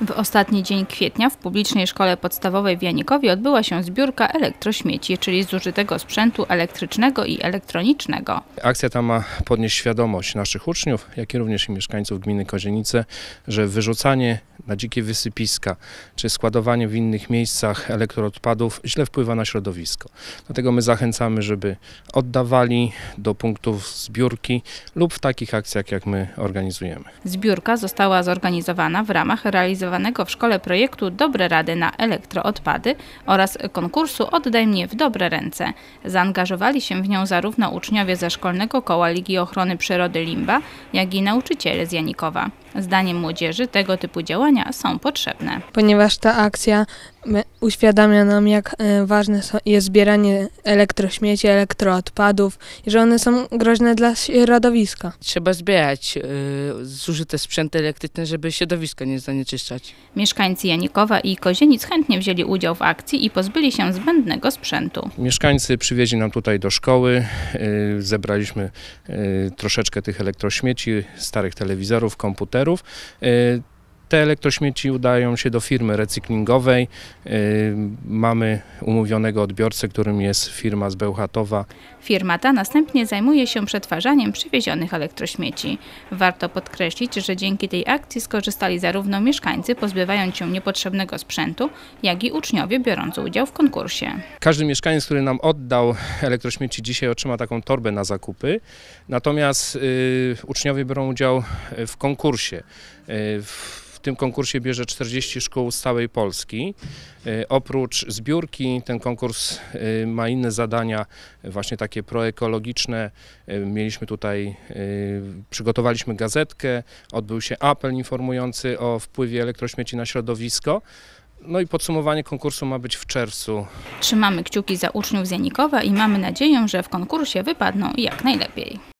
W ostatni dzień kwietnia w publicznej szkole podstawowej w Janikowie odbyła się zbiórka elektrośmieci, czyli zużytego sprzętu elektrycznego i elektronicznego. Akcja ta ma podnieść świadomość naszych uczniów, jak i również i mieszkańców gminy Kozienice, że wyrzucanie na dzikie wysypiska czy składowanie w innych miejscach elektroodpadów źle wpływa na środowisko. Dlatego my zachęcamy, żeby oddawali do punktów zbiórki lub w takich akcjach, jak my organizujemy. Zbiórka została zorganizowana w ramach realizowanego w szkole projektu Dobre Rady na elektroodpady oraz konkursu Oddaj mnie w dobre ręce. Zaangażowali się w nią zarówno uczniowie ze Szkolnego Koła Ligi Ochrony Przyrody Limba, jak i nauczyciele z Janikowa. Zdaniem młodzieży tego typu działania są potrzebne. ponieważ ta akcja uświadamia nam, jak e, ważne jest zbieranie elektrośmieci, elektroodpadów i że one są groźne dla środowiska. Trzeba zbierać y, zużyte sprzęty elektryczne, żeby środowiska nie zanieczyszczać. Mieszkańcy Janikowa i Kozienic chętnie wzięli udział w akcji i pozbyli się zbędnego sprzętu. Mieszkańcy przywieźli nam tutaj do szkoły, y, zebraliśmy y, troszeczkę tych elektrośmieci, starych telewizorów, komputerów. Te elektrośmieci udają się do firmy recyklingowej. Y, Mamy umówionego odbiorcę, którym jest firma z Bełchatowa. Firma ta następnie zajmuje się przetwarzaniem przywiezionych elektrośmieci. Warto podkreślić, że dzięki tej akcji skorzystali zarówno mieszkańcy pozbywając się niepotrzebnego sprzętu, jak i uczniowie biorący udział w konkursie. Każdy mieszkaniec, który nam oddał elektrośmieci dzisiaj otrzyma taką torbę na zakupy. Natomiast y, uczniowie biorą udział w konkursie. Y, w tym konkursie bierze 40 szkół z całej Polski. Y, Oprócz zbiórki ten konkurs y, ma inne zadania, właśnie takie proekologiczne. Y, Mieliśmy tutaj, przygotowaliśmy gazetkę, odbył się apel informujący o wpływie elektrośmieci na środowisko. No i podsumowanie konkursu ma być w czerwcu Trzymamy kciuki za uczniów z Janikowa i mamy nadzieję, że w konkursie wypadną jak najlepiej.